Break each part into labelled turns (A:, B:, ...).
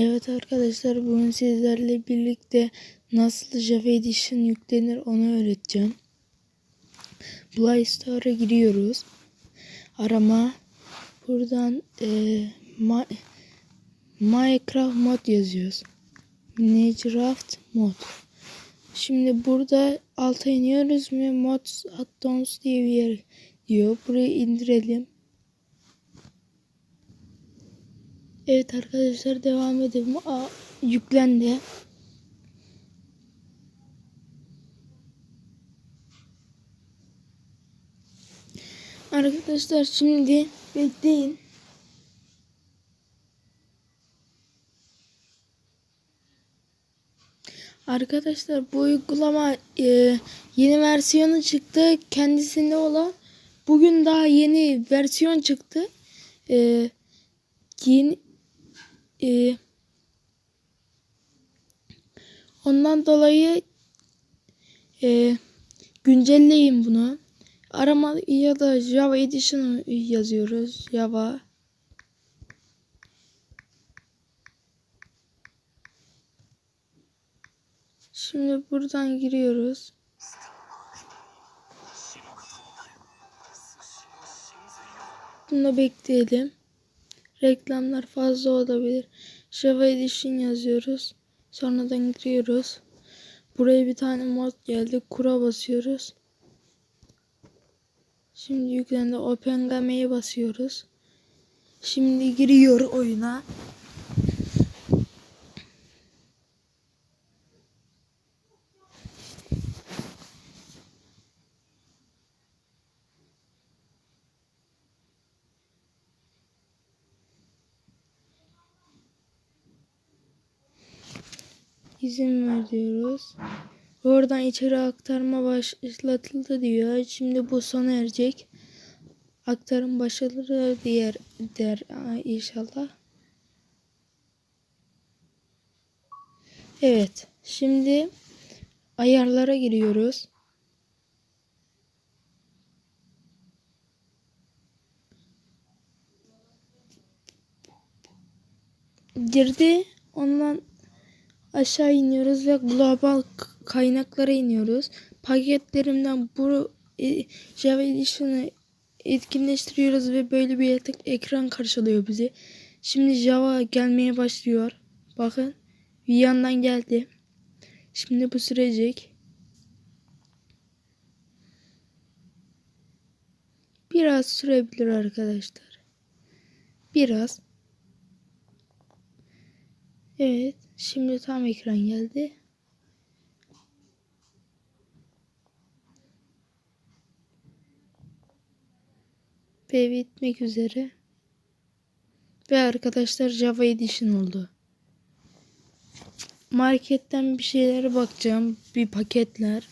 A: Evet arkadaşlar bugün sizlerle birlikte nasıl Java Edition yüklenir onu öğreteceğim. Play Store'a giriyoruz. Arama. Buradan e, Ma- Minecraft mod yazıyoruz. Minecraft mod. Şimdi burada alta iniyoruz ve mods addons diye bir yer diyor. Burayı indirelim. Evet arkadaşlar devam edelim. Aa, yüklendi. Arkadaşlar şimdi bekleyin. Arkadaşlar bu uygulama e, yeni versiyonu çıktı. Kendisinde olan bugün daha yeni versiyon çıktı. E, yeni e, ondan dolayı e, güncelleyin bunu. Arama ya da Java Edition yazıyoruz. Java Şimdi buradan giriyoruz. Bunu bekleyelim. Reklamlar fazla olabilir. Java Edition yazıyoruz. Sonradan giriyoruz. Buraya bir tane mod geldi. Kura basıyoruz. Şimdi yüklendi. OpenGame'ye basıyoruz. Şimdi giriyor oyuna. İzin ver diyoruz. Oradan içeri aktarma başlatıldı diyor. Şimdi bu sona erecek. Aktarım başarılı diğer der inşallah. Evet. Şimdi ayarlara giriyoruz. Girdi. Ondan aşağı iniyoruz ve global kaynaklara iniyoruz. Paketlerimden bu e, Java Edition'ı etkinleştiriyoruz ve böyle bir ekran karşılıyor bizi. Şimdi Java gelmeye başlıyor. Bakın bir yandan geldi. Şimdi bu sürecek. Biraz sürebilir arkadaşlar. Biraz. Evet. Şimdi tam ekran geldi. Ve bitmek üzere. Ve arkadaşlar Java Edition oldu. Marketten bir şeylere bakacağım. Bir paketler.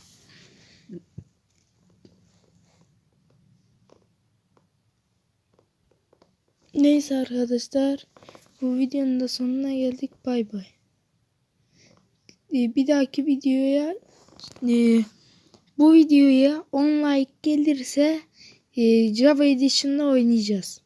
A: Neyse arkadaşlar. Bu videonun da sonuna geldik. Bay bay. Bir dahaki videoya e, bu videoya 10 like gelirse e, Java Edition'da oynayacağız.